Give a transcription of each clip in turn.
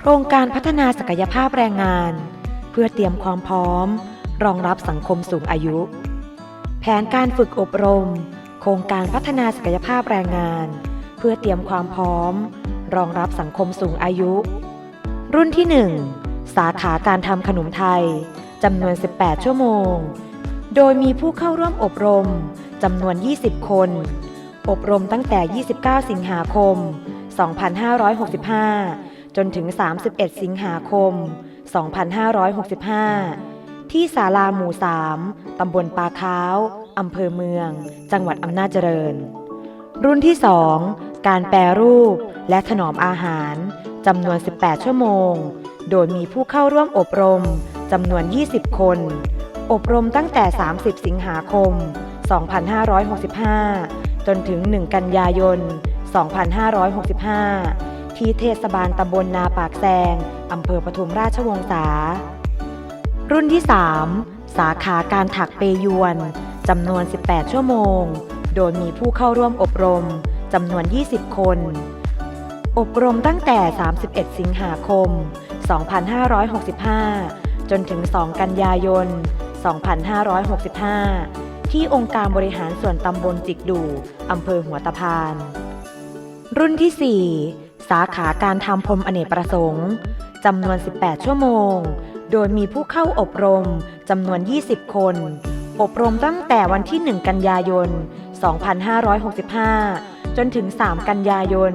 โครงการพัฒนาศักยภาพแรงงาน เพื่อเตรียมความพร้อม รองรับสังคมสูงอายุ แผนการฝึกอบรม โครงการพัฒนาศักยภาพแรงงาน เพื่อเตรียมความพร้อม รองรับสังคมสูงอายุ รุ่นที่ 1 สาขาการทำขนมไทยจำนวน 18 ชั่วโมง โดยมีผู้เข้าร่วมอบรมจำนวน 20 คน อบรมตั้งแต่ 29 สิงหาคม 2565 จนถึง 31 สิงหาคม 2565 ที่ศาลาหมู่ 3 ตำบลปาค้าว อำเภอเมือง จังหวัดอำนาจเจริญ รุ่นที่ 2 การแปรรูปและถนอมอาหารจำนวน 18 ชั่วโมง โดยมีผู้เข้าร่วมอบรมจำนวน 20 คน อบรมตั้งแต่ 30 สิงหาคม 2565 จนถึง 1 กันยายน 2565 ที่เทศบาลตำบลนาปากแซงอำเภอปทุมราชวงศา รุ่นที่ 3 สาขาการถักเปยวนจำนวน 18 ชั่วโมง โดยมีผู้เข้าร่วมอบรมจำนวน 20 คน อบรมตั้งแต่ 31 สิงหาคม 2565 จนถึง 2 กันยายน 2565 ที่องค์การบริหารส่วนตำบลจิกดู อำเภอหัวตะพาน รุ่นที่ 4 สาขาการทำพรมอเนกประสงค์จำนวน 18 ชั่วโมง โดยมีผู้เข้าอบรมจำนวน 20 คน อบรมตั้งแต่วันที่ 1 กันยายน 2565 จนถึง 3 กันยายน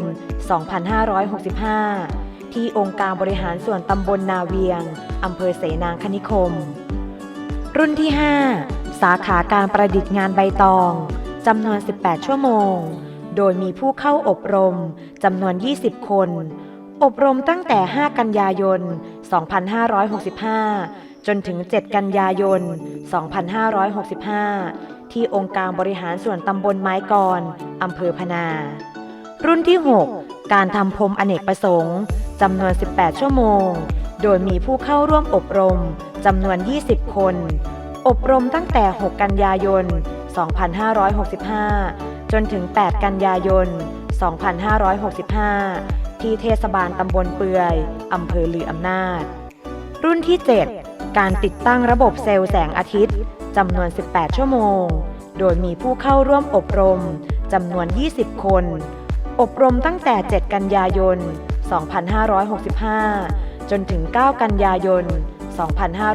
2565 ที่องค์การบริหารส่วนตำบลนาเวียงอำเภอเสนางคณิคม รุ่นที่ 5 สาขาการประดิษฐ์งานใบตองจำนวน 18 ชั่วโมง โดยมีผู้เข้าอบรมจำนวน 20 คน อบรมตั้งแต่ 5 กันยายน 2565 จนถึง 7 กันยายน 2565 ที่องค์การบริหารส่วนตำบลไม้กรอำเภอพนา รุ่นที่ 6 การทำพรมอเนกประสงค์จำนวน 18 ชั่วโมง โดยมีผู้เข้าร่วมอบรมจำนวน 20 คน อบรมตั้งแต่ 6 กันยายน 2565 จนถึง 8 กันยายน 2565 ที่เทศบาลตำบลเปือยอำเภอลืออำนาจ รุ่นที่ 7 การติดตั้งระบบเซลล์แสงอาทิตย์จำนวน 18 ชั่วโมง โดยมีผู้เข้าร่วมอบรมจำนวน 20 คน อบรมตั้งแต่ 7 กันยายน 2565 จนถึง 9 กันยายน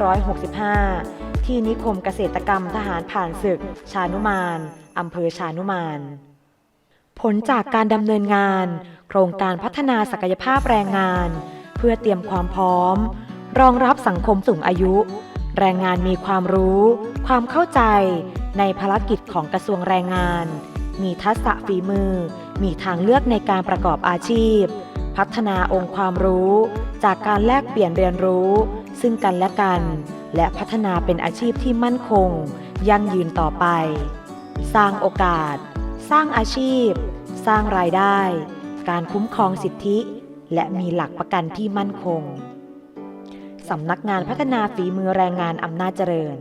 2565 ที่นิคมเกษตรกรรมทหารผ่านศึก ชานุมานอำเภอชานุมาน ผลจากการดำเนินงาน โครงการพัฒนาศักยภาพแรงงาน เพื่อเตรียมความพร้อม รองรับสังคมสูงอายุ แรงงานมีความรู้ ความเข้าใจ ในภารกิจของกระทรวงแรงงาน มีทักษะฝีมือ มีทางเลือกในการประกอบอาชีพ พัฒนาองค์ความรู้ จากการแลกเปลี่ยนเรียนรู้ ซึ่งกันและกัน และพัฒนาเป็นอาชีพที่มั่นคง ยั่งยืนต่อไป สร้างโอกาส สร้างอาชีพ สร้างรายได้ การคุ้มครองสิทธิ และมีหลักประกันที่มั่นคงสำนักงานพัฒนาฝีมือแรงงานอำนาจเจริญ